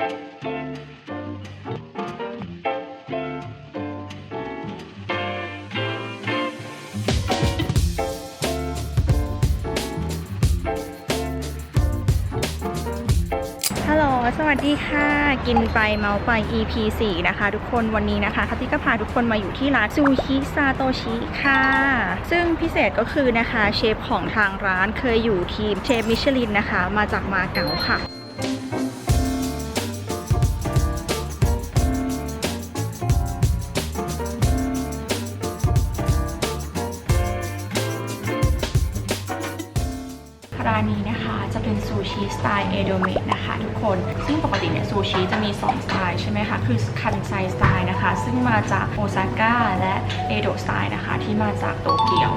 ฮัลโหล สวัสดีค่ะ กินไปเมาไป EP 4 นะคะ ทุกคน วันนี้นะคะคัตตี้ก็พาทุกคนมาอยู่ที่ร้านซูชิซาโตชิค่ะ ซึ่งพิเศษก็คือนะคะ เชฟของทางร้านเคยอยู่ทีมเชฟมิชลินนะคะ มาจากมาเก๊าค่ะ ไตล์เอโดเมะนะคะทุกคน ซึ่งปกติเนี่ยซูชิจะมี 2 สไตล์ใช่ไหมคะ คือคันไซสไตล์นะคะ ซึ่งมาจากโอซาก้าและเอโดสไตล์นะคะ ที่มาจากโตเกียว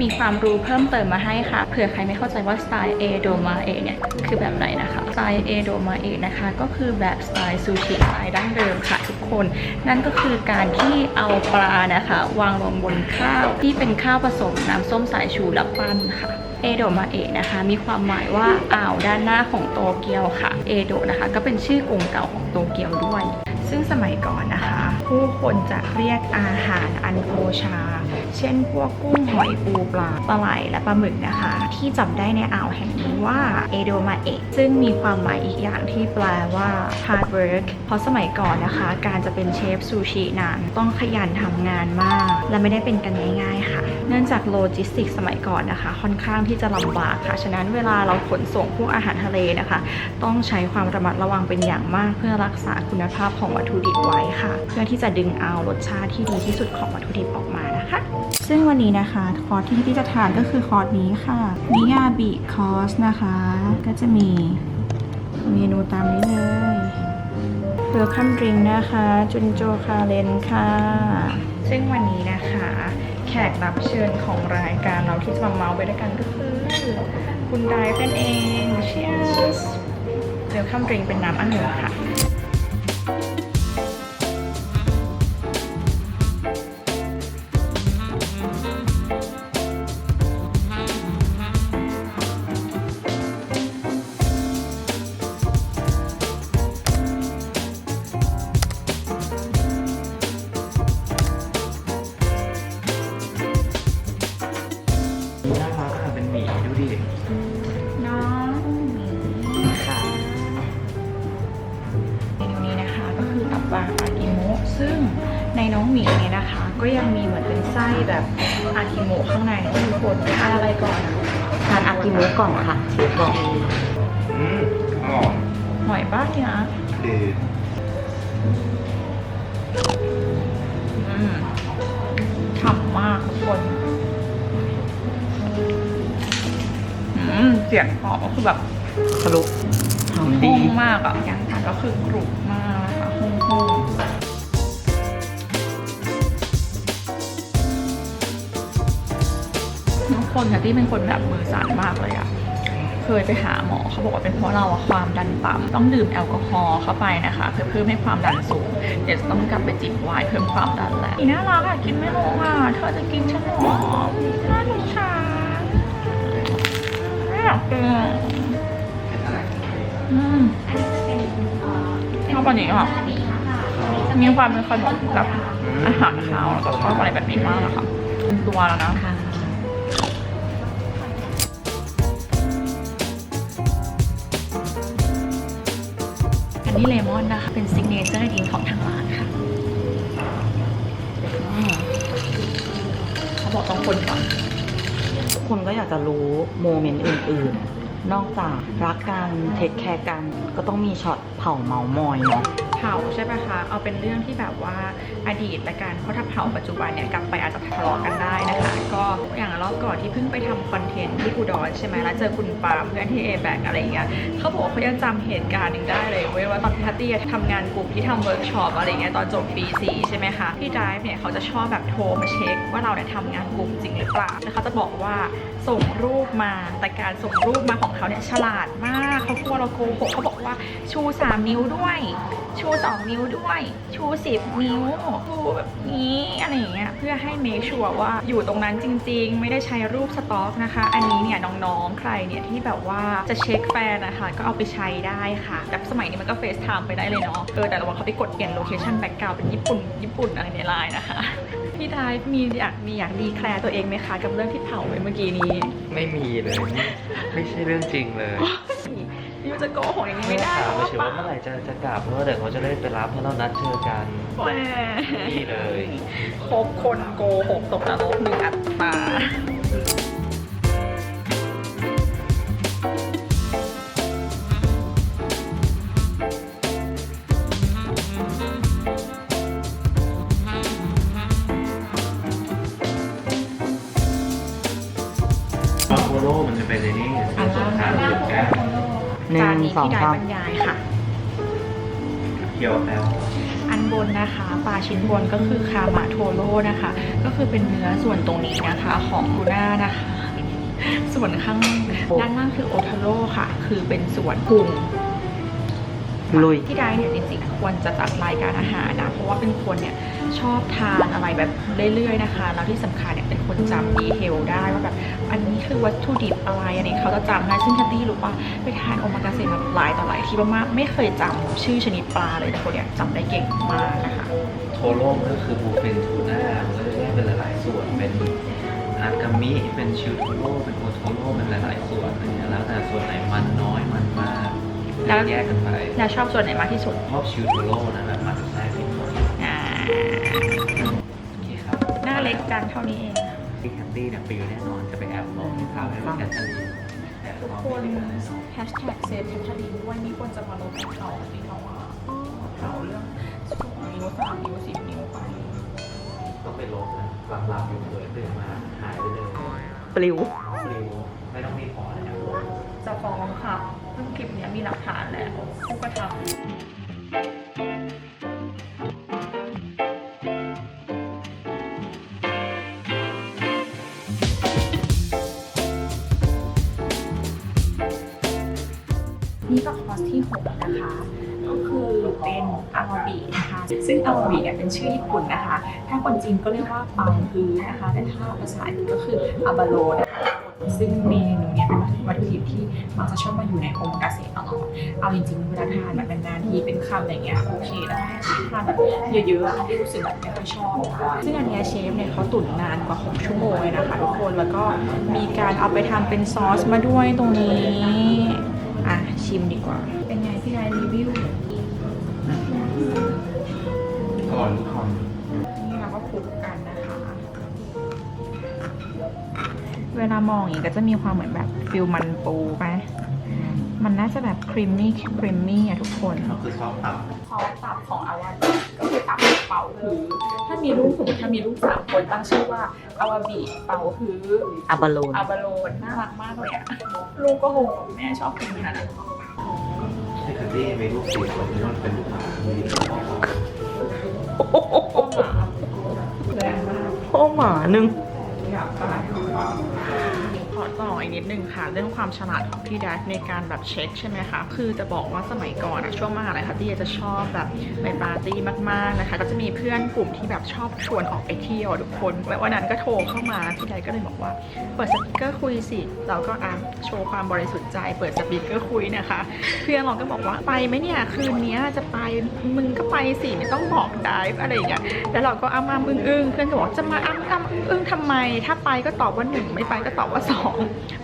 มีความรู้เพิ่มเติมมาให้ค่ะ เผื่อใครไม่เข้าใจว่าสไตล์เอโดมาเอเนี่ยคือแบบไหนนะคะ สไตล์เอโดมาเอนะคะ ก็คือแบบสไตล์ซูชิสไตล์ดั้งเดิมค่ะทุ คน นั่นก็คือการที่เอาปลานะคะ วางลงบนข้าวที่เป็นข้าวผสมน้ำส้มสายชูและปั้นค่ะเอโดมาเอะนะคะ มีความหมายว่าอ่าวด้านหน้าของโตเกียวค่ะ เอโดนะคะ ก็เป็นชื่อกรุงเก่าของโตเกียวด้วย ซึ่งสมัยก่อนนะคะ ผู้คนจะเรียกอาหารอันโอชา เช่นพวกกุ้งหอยปูปลาปลาไหลและปลาหมึกนะคะ ที่จับได้ในอ่าวแห่งนี้ว่าเอโดมาเอะซึ่งมีความหมายอีกอย่างที่แปลว่า hard work เพราะสมัยก่อนนะคะ การจะเป็นเชฟซูชินั้นต้องขยันทำงานมาก และไม่ได้เป็นกันง่ายๆค่ะ เนื่องจากโลจิสติกสมัยก่อนนะคะ ค่อนข้างที่จะลำบากค่ะ ฉะนั้นเวลาเราขนส่งพวกอาหารทะเลนะคะ ต้องใช้ความระมัดระวังเป็นอย่างมาก เพื่อรักษาคุณภาพของวัตถุดิบไว้ค่ะ เพื่อที่จะดึงเอารสชาติที่ดีที่สุดของวัตถุดิบออกมานะคะซึ่งวันนี้นะคะคอร์สที่ที่จะทานก็คือคอร์สนี้ค่ะมิยาบิคอร์สนะคะ ก็จะมีเมนูตามนี้เลยเวลคัมดริงนะคะ จุนโจคาเลนค่ะ ซึ่งวันนี้นะคะ แขกรับเชิญของรายการเราที่จะมาเมาส์ไปด้วยกันก็คือ คุณไดเป็นเอง Cheers เวลคัมดริงเป็นน้ำองุ่นค่ะ ส้แบบอากิโมะข้างในนะทุกคนทานอะไรก่อนอะทานอากิมุก่อนค่ะเชฟบอกอืมอร่อยหน่อยบ้างเนี่ยนะดีอืมฉ่ำมากทุกคน อืมเสียงหอมก็คือแบบทะลุหอมดีพุ่งมากอะอย่างกันก็คือกรุบ คนค่ะที่เป็นคนแบบมือสั่นมากเลยอะเคยไปหาหมอเขาบอกว่าเป็นเพราะเราอะความดันต่ำต้องดื่มแอลกอฮอล์เข้าไปนะคะเพื่อเพิ่มให้ความดันสูง เดี๋ยวต้องกลับไปจิบไวน์เพิ่มความดันแหละอีน่ารักอะกินไม่ลงอะเธอจะกินฉันหรอน่าสงสารไม่อยากกินอะเป็นอะไรอืมชอบอันนี้ค่ะมีความเป็นขนมกับอาหารคาวแล้วก็ชอบอะไรแบบนี้มากอะค่ะตัวแล้วนะ นนี้เลมอนนะคะ เป็นซิกเนเจอร์ดิงของทางร้านค่ะอืมเขาบอกต้องคนก่อนทุกคนก็อยากจะรู้โมเมนต์อื่นๆ นอกจากรักกันเทคแคร์กัน ก็ต้องมีช็อตเผาเมามอยเนาะเผาใช่ปะคะ เอาเป็นเรื่องที่แบบว่าอดีตละกันเพราะถ้าเผาปัจจุบันเนี่ยกลับไปอาจจะทะเลาะกันได้นะคะ ก็อย่างรอบก่อนที่เพิ่งไปทำคอนเทนต์ที่อุดรใช่ไหมแล้วเจอคุณปาเพื่อนที่เอแบกอะไรเงี้ยเขาบอกเขายังจำเหตุการณ์หนึ่งได้เลยเว้ยว่าตอนที่ทัตตี้ทำงานกลุ่มที่ทำเวิร์กช็อปอะไรเงี้ยตอนจบปีสี่ใช่ไหมคะพี่ไดฟ์เนี่ยเขาจะชอบแบบโทรมาเช็คว่าเราเนี่ยทำงานกลุ่มจริงหรือเปล่าแล้วเขาจะบอกว่าส่งรูปมาแต่การส่งรูปมาของเขาเนี่ยฉลาดมากเขากลัวเราโกหกเขาบอกว่าชู 3 นิ้วด้วย ชู2นิ้วด้วย ชู10นิ้ว ชูแบบนี้อะไรอย่างเงี้ย เพื่อให้เมคชัวร์ว่าอยู่ตรงนั้นจริง ๆ ไม่ได้ใช้รูปสต็อกนะคะ อันนี้เนี่ยน้องๆ ใครเนี่ยที่แบบว่าจะเช็คแฟนนะคะ ก็เอาไปใช้ได้ค่ะ แต่สมัยนี้มันก็เฟซไทม์ไปได้เลยเนาะ เออแต่ระวังเขาไปกดเปลี่ยนโลเคชั่นแบ็กกราวเป็นญี่ปุ่น ญี่ปุ่นอะไรในไลน์นะคะพี่ไทยมีอยากมีอยากดีแคลร์ตัวเองไหมคะกับเรื่องที่เผาไปเมื่อกี้นี้ ไม่มีเลย ไม่ใช่เรื่องจริงเลย ยูจะโกหกอย่างนี้ไม่ได้ถามเพไปราะเฉยว่าว่าเมื่อไหร่จะจะกลับเพราะว่าเดี๋ยวเขาจะได้ไปรับเพราะเรานัดเจอกันแหมนี่เลยคบคนโกหกตกนรกหนึ่งอัตรามา หนึ่จานงนี้สองพี่ได้สาม บรรยายค่ะ เคียวแล้วอันบนนะคะปลาชิ้นบนก็คือคามาโทโร่นะคะ ก็คือเป็นเนื้อส่วนตรงนี้นะคะของทูน่านะคะ ส่วนข้างด้านล่างคือโอทาโร่ค่ะ คือเป็นส่วนพุงลุย ที่ได้เนี่ยจริงๆควรจะจัดรายการอาหารนะ เพราะว่าเป็นคนเนี่ย ชอบทานอะไรแบบเรื่อยๆนะคะ แล้วที่สำคัญเนี่ยเป็นคนจำดีเทลได้ว่าแบบอันนี้คือวัตถุดิบอะไรอันนี้เขาจะจำได้ซึ่งทัตตี้รู้ว่าไปทานโอมากาเสะมาหลายต่อหลายที่มากๆไม่เคยจำชื่อชนิดปลาเลยแต่คนเนี่ยจำได้เก่งมากนะคะโทโร่ก็คือบูฟินทูน่ามันก็จะแยกเป็นหลายๆส่วนเป็นอากามิเป็นชิวโทโร่เป็นโอโทโร่เป็นหลายๆส่วนอะไรเงี้ยแล้วแต่ส่วนไหนมันน้อยมันมากแล้วแยกกันไปแล้วชอบส่วนไหนมากที่สุดชอบชิวโทโร่นะแบบมัน โอเคครับหน้าเล็กจังเท่านี้เอง ที่แฮปปี้เนี่ยปิวแน่นอนจะไปแอบมองที่เท้าให้มันแอนทาลีแอบทุกมองคนที่ไหนแฮชแท็กเซฟแฮชแท็กด้วยมีคนจะมาลบเขาที่เขาว่าเขาเรื่องสองนิ้วสามนิ้วสิบนิ้วไปต้องไปลบนะหลับหลับๆอยู่เผลอตื่นมาหายไปเลยปลิวปลิวไม่ต้องมีพอแล้วจะฟ้องค่ะซึ่งคลิปเนี้ยมีหลักฐานแล้วผู้กระทำ สที่ 6 นะคะ ก็คือเป็นอาวาบินะคะซึ่งอาวาบิเนี่ยเป็นชื่อญี่ปุ่นนะคะ ถ้าคนจีนก็เรียกว่าปังฮือนะคะแต่ถ้าภาษาอังกฤษก็คืออาบาโลนะคะซึ่งเมนูเนี่ยเป็นวัตถุดิบที่มักจะชอบมาอยู่ในโอมากาเสะตลอดเอาจริงๆเวลาทานแบบนานๆทีเป็นคำอะไรเงี้ยโอเคแต่ถ้าทานแบบเยอะๆที่รู้สึกแบบไม่ค่อยชอบ ซึ่งอันเนี้ยเชฟเนี่ยเขาตุ๋นนานกว่า 6 ชั่วโมงเลยนะคะทุกคนแล้วก็มีการเอาไปทำเป็นซอสมาด้วยตรงนี้ อะชิมดีกว่า เป็นไงพี่นายรีวิวอร่อยทุกคนี่เราก็คลุกกันนะคะ เวลามองอย่างนี้ก็จะมีความเหมือนแบบฟิลมันปูไหมมันน่าจะแบบครีมมี่ครีมมี่อะทุกคนำก็คือซอสตับซอสตับของอาวาบิก็คือตับเป่าฮือถ้า มีลูกสมมติถ้ามีลูกสามคนตั้งชื่อว่าอาวาบิเป่าฮืออาบาโลนอาบาโลนน่ารักมากเลยอะลูกก็โหแม่ชอบกินขนาดนั้นที่คือที่มีลูกสี่คนนี้มันเป็นลูกหมามีพ่อของพ่อหมาแรงมากพ่อหมาหนึ่งอยากตาย ขอต่ออีกนิดนึงค่ะ เรื่องความฉลาดของพี่แดกในการแบบเช็คใช่ไหมคะ คือจะบอกว่าสมัยก่อนอะช่วงมหาลัยค่ะพี่จะชอบแบบไปปาร์ตี้มากๆนะคะ ก็จะมีเพื่อนกลุ่มที่แบบชอบชวนออกไปเที่ยวทุกคนแล้ววันนั้นก็โทรเข้ามาพี่แดกก็เลยบอกว่า เปิดสปีกเกอร์คุยสิเราก็อะโชว์ความบริสุทธิ์ใจ เปิดสปีกเกอร์คุยนะคะ เพื่อนเราก็บอกว่าไปไหมเนี่ยคืนนี้จะไปมึงก็ไปสิไม่ต้องบอกได้อะไรอย่างเงี้ยแล้วเราก็อ้ำอ้ำอึ้งอึ้งเพื่อนก็บอกจะมาอ้ำอ้ำอึ้งทำไม ถ้าไปก็ตอบว่าหนึ่งไม่ไปก็ตอบว่าสอง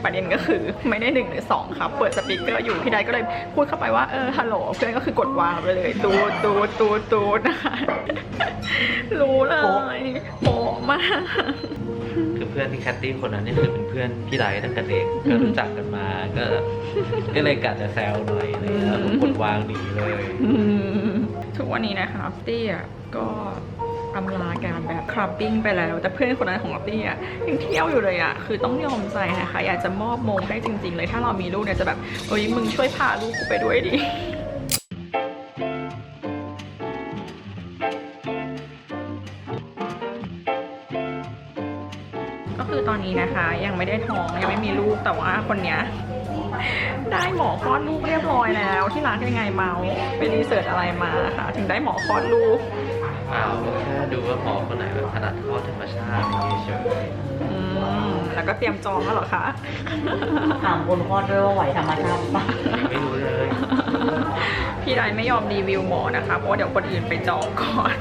ประเด็นก็คือไม่ได้หนึ่งหรือสองครับ เปิดสปีกเกอร์อยู่พี่ใดก็เลยพูดเข้าไปว่าเออฮัลโหลเพื่อนก็คือกดวางไปเลยตูดตูดตูดตูดนะคะรู้เลยโป๊ะมากคือเพื่อนที่แคทตี้คนนั้นนี่คือเป็นเพื่อนพี่ไดตั้งแต่เด็กก็รู้จักกันมาก็ก็เลยกัดจะแซวหน่อยอะไรเงี้ยผมกดวางหนีเลยอืมทุกวันนี้นะคะตี้อะก็ อำลาการแบบคลับบิ้งไปแล้ว แต่เพื่อนคนนั้นของตี้อะยังเที่ยวอยู่เลยอะคือต้องยอมใจนะคะ อยากจะมอบมงให้จริง ๆ เลยถ้าเรามีลูกเนี่ยจะแบบเอ้ยมึงช่วยพาลูกกูไปด้วยดิก็คือตอนนี้นะคะ ยังไม่ได้ท้องยังไม่มีลูกแต่ว่าคนเนี้ยได้หมอคลอดลูกเรียบร้อยแล้ว ที่ร้านเป็นไงเมาไปรีเสิร์ชอะไรมาค่ะ ถึงได้หมอคลอดลูก เปล่าแค่ดูว่าหมอคนไหนแบบถนัดคลอดธรรมชาติอย่างนี้เฉยอืมแล้วก็เตรียมจองแล้วเหรอคะ ถามคนคลอดด้วยว่าไหวธรรมชาติปะยังไม่รู้เลยพี่ไดไม่ยอมรีวิวหมอนะคะ เพราะว่าเดี๋ยวคนอื่นไปจองก่อน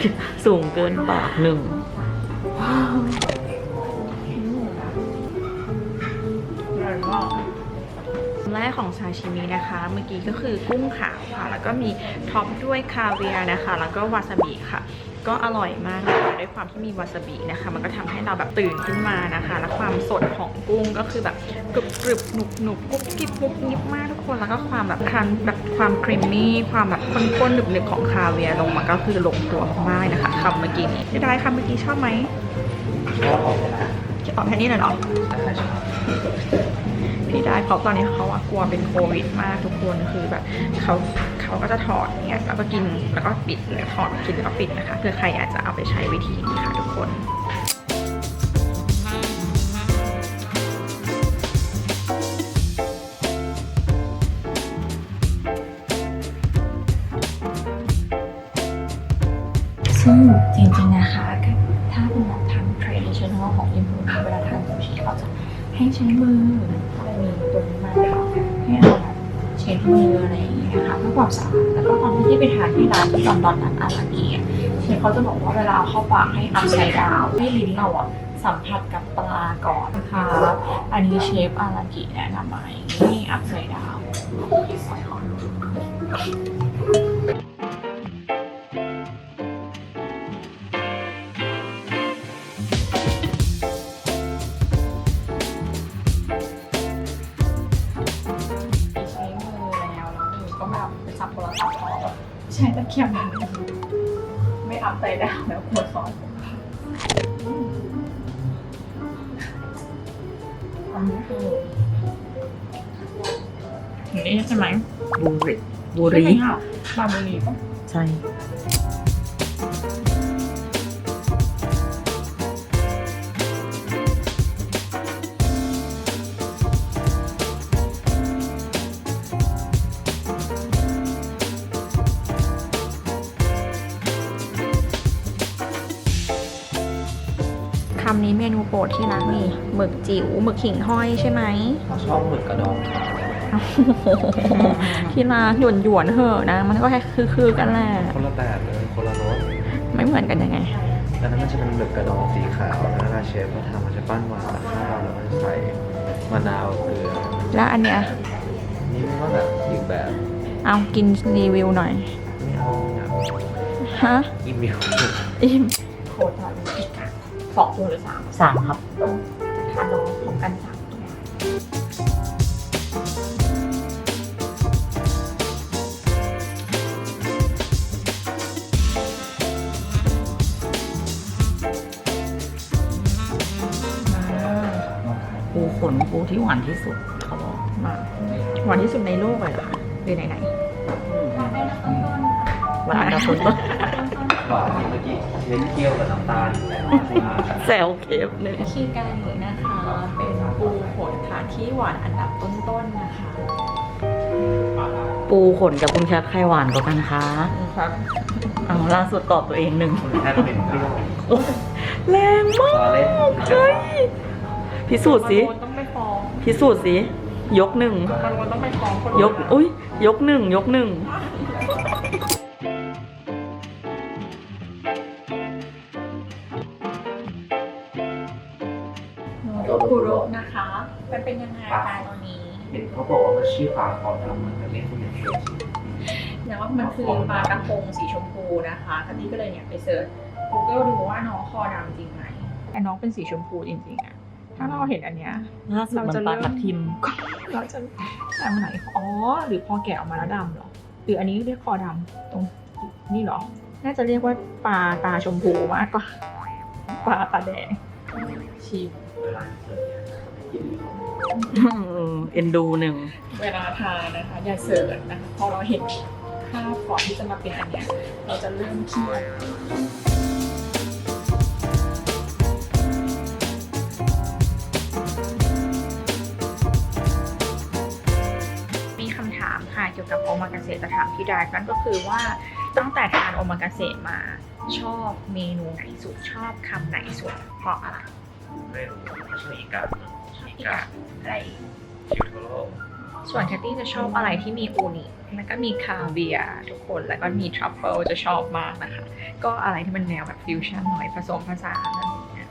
กิน สูงเกินปากหนึ่งแรกของซาชิมินะคะ เมื่อกี้ก็คือกุ้งขาวค่ะ แล้วก็มีท็อปด้วยคาเวียร์นะคะ แล้วก็วาซาบิค่ะ ก็อร่อยมาก ด้วยความที่มีวาซาบินะคะ มันก็ทำให้เราแบบตื่นขึ้นมานะคะ และความสดของกุ้งก็คือแบบกรึบกรึบหนุบหนุบกุ๊บกิ๊บกุ๊บกิ๊บมากทุกคนแล้วก็ความแบบครันแบบความครีมมี่ความแบบข้นๆหนึบๆของคาเวียลงมาก็คือลงตัวมากๆนะคะคำเมื่อกี้นี้ได้คำเมื่อกี้ชอบไหมชอบจะตอบแค่นี้เลยเหรอพี่ได้เพราะตอนนี้เขาอะกลัวเป็นโควิดมากทุกคนคือแบบเขา เขาก็จะถอดเนี่ยแล้วก็กินแล้วก็ปิดแล้วถอดกินแล้วก็ปิดนะคะเพื่อใครอยากจะเอาไปใช้วิธีนี้ค่ะทุกคนซึ่งจริงๆนะคะถ้าเป็นแบบทาง traditional ของญี่ปุ่นเวลาทานซูชิเขาจะให้ใช้มือจะมีตัวนี้มาค่ะให้เรา ช็ดมืออะไรอย่างเงี้ยค่ะเพื่อความสะอาดแล้วก็ตอนที่ไปทานที่ร้านที่ลอนดอนนั้นอารากีอะเชฟเขาจะบอกว่าเวลาเอาเข้าปากให้อัพไซด์ดาวให้ลิ้นเราอะสัมผัสกับปลาก่อนนะคะอันนี้เชฟอารากิแนะนำมาให้อัพไซด์ดาว เกียบอย่างเดียวไม่อัพใจดาวแล้วปวดคออันนี้คืออย่างนี้ใช่ไหมบุรีบุรีใช่ไหมอะบาบุรีปะใช่ จิ๋วหมึกขิงห้อยใช่ไหมเขาชอบหมึกกระดองขาวที่ร้านหยวนหยวนๆเหอะนะ มันก็แค่คือๆกันแหละคนละแบบเลยคนละรสไม่เหมือนกันยังไงอันนั้นมันจะเป็นหมึกกระดองสีขาวแล้วเวลาเชฟเขาทำมันจะปั้นหวานกับข้าวแล้วก็จะใส่มะนาวเกลือแล้วอันเนี้ยนี่มันก็แบบอีกแบบ เอากินรีวิวหน่อยไม่เอาอยากฮะกินเมียวอิ่มโคตรทานอีกอะสองตัวหรือสามสามครับ ปูขนปูที่หวานที่สุดเขาบอกมาหวานที่สุดในโลกเลยเหรอคะหรือไหนไหนหวานอันดับต้นหวานเมื่อกี้เชฟเคี่ยวกับน้ำตาลแล้วๆแซวเคฟเลยคีกานินะคะ เป็นปูผลค่ะที่หวานอันดับต้นๆนะคะ ปูขนกับคุณแคทใครหวานกว่ากันคะครับเอาล่าสุดตอบตัวเองหนึ่งแค่เป็นเปรี้ยวโอ๊ยแรงมากล้อเล่นเฮ้ยพิสูจน์สิต้องไปฟ้อง พิสูจน์สิ ยกหนึ่งมันวนต้องไปฟ้องคนยก อุ้ยยกหนึ่ง ยกหนึ่งคุโระนะคะ มันเป็นยังไงคะตอนนี้เห็นเขาบอกว่ามันชื่อปลาคอดำมันจะไม่คุณเชื่อแต่ว่ามันคือปลากระพงสีชมพูนะคะคันนี้ก็เลยเนี่ยไปเสิร์ช Google ดูว่าน้องคอดำจริงไหมแต่น้องเป็นสีชมพูจริงๆอะ ถ้าเราเห็นอันเนี้ย ล่าสุดมันปลาทับทิม เราจะแต่มันไหนอ๋อ หรือพอแกะออกมาแล้วดำเหรอ หรืออันนี้เรียกคอดำตรงนี่เหรอ น่าจะเรียกว่าปลาตาชมพูมากกว่าปลาตาแดงชิมเวลาเสิร์ฟเนี่ยไม่กินของเอ็นดูหนึ่ง เวลาทานนะคะอย่าเสิร์ฟนะคะพอเราเห็นภาพก่อนที่จะมาเป็นอันเนี้ยเราจะเริ่มเคี่ยว กี่ยวกับโอมากาเสะจะถามพี่ดานั่นก็คือว่าตั้งแต่ทานโอมากาเสะมาชอบเมนูไหนสุดชอบคำไหนสุดเพราะอะไรไม่รู้ชอบอีกาชอบอีกอะอะไรอีกคิวโทโร่ส่วนแคตตี้จะชอบอะไรที่มีอูนิแล้วก็มีคาเวียร์ทุกคนแล้วก็มีทรัฟเฟิลจะชอบมากนะคะ ก็อะไรที่มันแนวแบบฟิวชั่นหน่อยผสมผสาน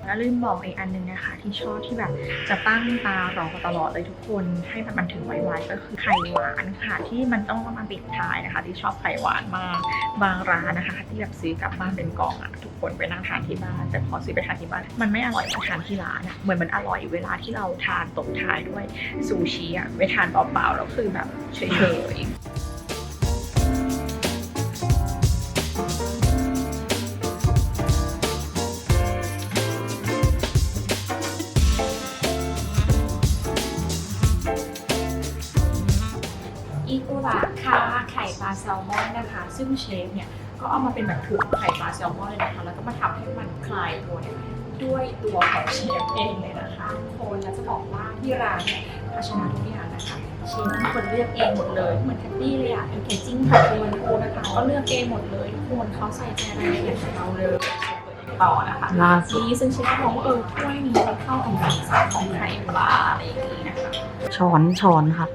แล้วลืมบอกอีกอันนึงนะคะ ที่ชอบที่แบบจะตั้งตารอตลอดเลยทุกคนให้มันมันถึงไวๆก็คือไข่หวานค่ะ ที่มันต้องมาปิดท้ายนะคะ ที่ชอบไข่หวานมากบางร้านนะคะ ที่แบบซื้อกลับบ้านเป็นกล่องอะทุกคนไปนั่งทานที่บ้าน แต่พอซื้อไปทานที่บ้าน มันไม่อร่อยเหมือนทานที่ร้านอะเหมือนมันอร่อยเวลาที่เราทานตบท้ายด้วยซูชิอะไปทานเปล่าๆแล้วคือแบบเฉยๆ เชฟเนี่ยก็เอามาเป็นแบบถุงไข่ปลาแซลมอนเลยนะคะ แล้วก็มาทำให้มันคลายตัวเนี่ยด้วยตัวของเชฟเองเลยนะคะทุกคนแล้วจะบอกว่าที่ร้านเนี่ยภาชนะทุกอย่างนะคะเชฟเป็นคนเลือกเองหมดเลย เหมือนแคตตี้เลยอะแพคเกจจิ้งของตัวนูนะคะก็เลือกเองหมดเลยทุกคนเขาใส่ใจรายละเอียดของเราเลยต่อนะคะล่าสุดนี่ซึ่งเชฟก็มองว่าเออถ้วยนี้มันเข้ากับสีสันของไข่ปลาอะไรอย่างนี้นะคะ ช้อนช้อนค่ะ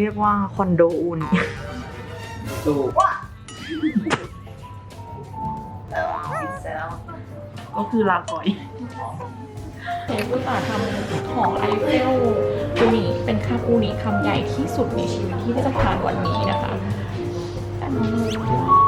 เขาเรียกว่าคอนโดอูนิตู้ก็คือลาก่อยเชฟอุตส่าห์ทำของไอเฟลอูนิเป็นคาอูนิคำใหญ่ที่สุดในชีวิตที่ได้จะทานวันนี้นะคะแต่น้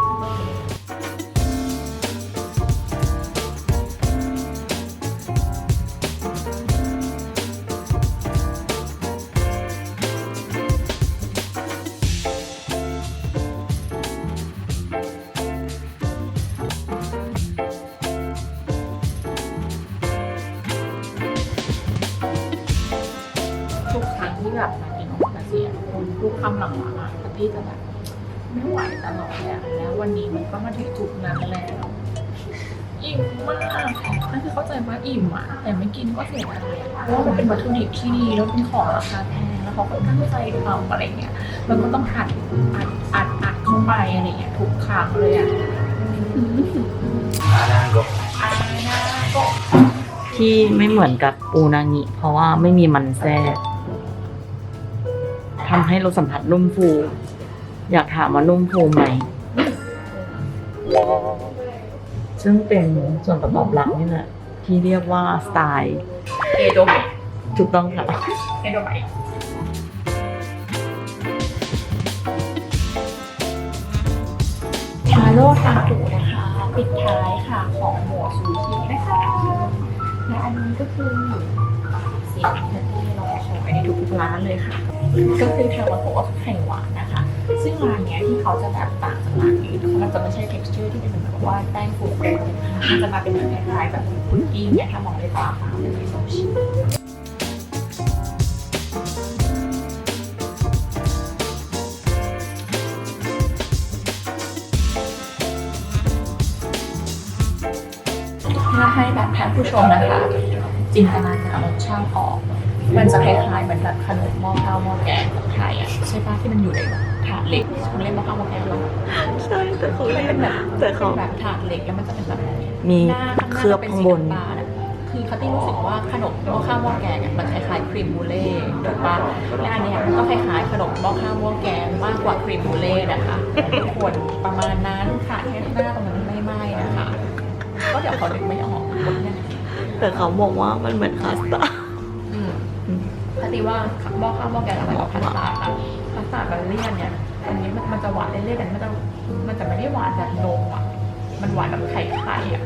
คนทุกคำหลังๆอะพี่จะแบบไม่ไหวตลอดแล้วแล้ววันนี้มันก็มาถึงจุดนั้นแล้วอิ่มมากนั่นคือเข้าใจว่าอิ่มอะ แต่ไม่กินก็เสียดายเพราะว่ามันเป็นวัตถุดิบที่ดีแล้วเป็นของราคาแพงแล้วเขาก็ตั้งใจทำอะไรเงี้ยแล้วก็ต้องอัดอัดอัดอัดเข้าไปอะไรเงี้ยทุกครั้งเลยอะอาดางกอานาโกที่ไม่เหมือนกับอูนางิเพราะว่าไม่มีมันแทรก ทำให้รสสัมผัสนุ่มฟู อยากถามว่านุ่มฟูไหม ซึ่งเป็นส่วนประกอบหลักนี่แหละที่เรียกว่าสไตล์เอโดเมะถูกต้องค่ะเอโดเมะชาโลทากุนะคะ ปิดท้ายค่ะของหมวดซูชินะคะและอันนี้ก็คือเสียงที่เราใช้ไปในทุกๆร้านเลยค่ะ ก็คือทางวันโกะไข่หวานนะคะ ซึ่งร้านเนี้ยที่เขาจะแบบต่างจากร้านอื่นมันจะไม่ใช่ texture ที่เป็นแบบว่าแป้งฟูๆมันจะมาเป็นเหมือนคล้ายๆแบบคุกกี้เนี่ยถ้ามองด้วยตาเปล่าเป็นซูชิถ้าให้แบบท่านผู้ชมนะคะจินตนาการรสชาติออก มันจะคล้ายๆเหมือนแบบขนมหม้อข้าวหม้อแกงของไทยอะใช่ปะที่มันอยู่ในแบบถาดเหล็กคุณเล่นหม้อข้าวหม้อแกงหรอใช่แต่เขาที่มันเป็นแบบแต่เขาเป็นแบบถาดเหล็กแล้วมันจะเป็นแบบมีหน้าข้างหเคน้าลือบเป็นข้างสีบนน้ำตาลอะคือคัตตี้รู้สึกว่าขนมหม้อข้าวหม้อแกงอะมันคล้ายๆครีมบูเล่ถูกปะและอันเนี้ยมันก็คล้ายๆขนมหม้อข้าวหม้อแกงมากกว่าครีมบูเล่นะคะทุกคนประมาณนั้นค่ะแค่หน้าตรงนั้นไม่ไหม้นะคะก็เดี๋ยวเขาดึกไม่ออกเนี่ยแต่เขาบอกว่ามันเหมือนคัสตาร์ดอืมคั ตตี้ว่าหม้อข้าวหม้อแกงอะไรกับคัสตาร์ดอะพัสตาร์ดมันเลี่ยนเนี่ยอันนี้มันมันจะหวานเลี่ยนๆแต่มันจะมันจะไม่ได้หวานแบบนมอะมันหวานแบบไข่ไก่อะ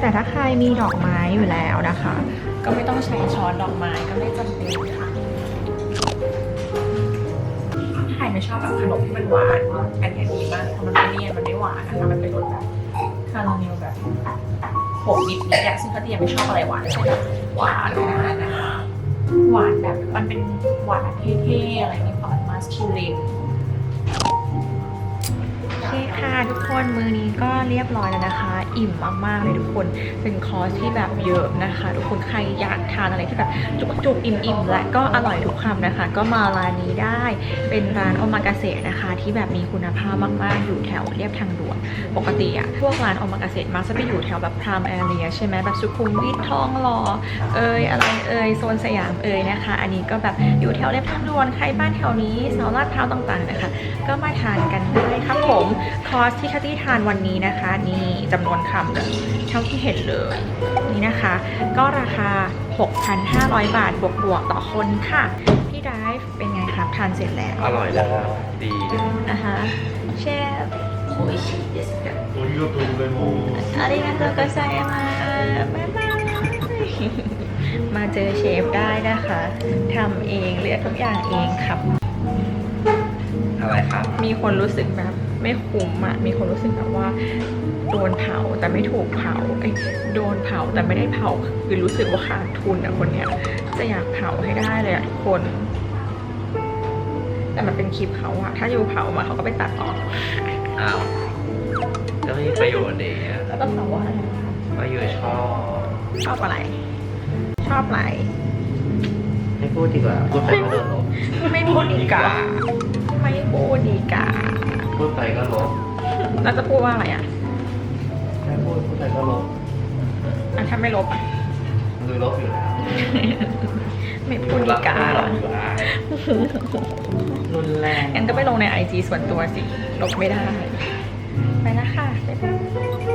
แต่ถ้าใครมีดอกไม้อยู่แล้วนะคะ ก็ไม่ต้องใช้ช้อนดอกไม้ก็ไม่จำเป็นค่ะใครไม่ชอบแบบขนมที่มันหวานอันนี้ดีมากเพราะมันไม่เลี่ยนมันไม่หวานนะคะมันเป็นรสแบบคาราเมลแบบโขมนิดนิดอะซึ่งเขาเตียไม่ชอบอะไรหวานใช่ไหมหวานขนาดนั้นะคะหวานแบบมันเป็นหวานเท่ๆอะไรนี่หวานมาสคูลิน เคค่ะทุกคนมือนี้ก็เรียบร้อยแล้วนะคะ อิ่มมากๆเลยทุกคนเป็นคอร์สที่แบบเยอะนะคะ ทุกคนใครอยากทานอะไรที่แบบจุกๆอิ่มๆและก็อร่อยทุกคำนะคะ ก็มาร้านนี้ได้เป็นร้านโอมากาเสะนะคะ ที่แบบมีคุณภาพมากๆอยู่แถวเรียบทางด่วนปกติอะพวกร้านโอมากาเสะมักจะไปอยู่แถวแบบพรามแอเรียใช่ไหมแบบสุขุมวิททองหล่อเอยอะไรเอยโซนสยามเอยนะคะ อันนี้ก็แบบอยู่แถวเรียบทางด่วนใครบ้านแถวนี้แถวลาดพร้าวต่างๆนะคะ ก็มาทานกันได้ครับผมคอร์สที่คัตตี้ทานวันนี้นะคะ นี่จำนวนคำเลยเท่าที่เห็นเลย นี่นะคะ ก็ราคา 6,500 บาทบวกๆต่อคนค่ะ พี่ไดฟ์เป็นไงครับ ทานเสร็จแล้ว อร่อยแล้วครับดี นะคะเชฟโอ้ยชิเดสเด ありがとうございます。 อาริกาโตโกไซมาบ๊ายบายมาเจอเชฟได้นะคะทำเองเลือกทุกอย่างเองครับ อะไรครับ มีคนรู้สึกแบบ ไม่คุ้มอะมีคนรู้สึกแบบว่าโดนเผาแต่ไม่ถูกเผาเอ้ยโดนเผาแต่ไม่ได้เผาคือรู้สึกว่าขาดทุนอะคนเนี้ยจะอยากเผาให้ได้เลยอะทุกคน แต่มันเป็นคลิปเขาอะถ้าอยู่เผามาเขาก็ไปตัดออกอ้าวก็ไม่มีประโยชน์เองแล้วก็เผาว่าอะไรก็อยู่ชอบชอบอะไร ชอบอะไรไม่พูดดีกว่าพูดไปก็โดนลบไม่พูดดีกว่า ไม่พูดดีกว่าพูดไปก็ลบแล้วจะพูดว่าอะไรอะไม่พูดพูดไปก็ลบอะถ้าไม่ลบอะคือลบอยู่แล้วไม่พูดดีกว่าลบอยู่แล้วรุนแรงงั้นก็ไปลงในไอจีส่วนตัวสิลบไม่ได้ ไปแล้วค่ะบ๊ายบาย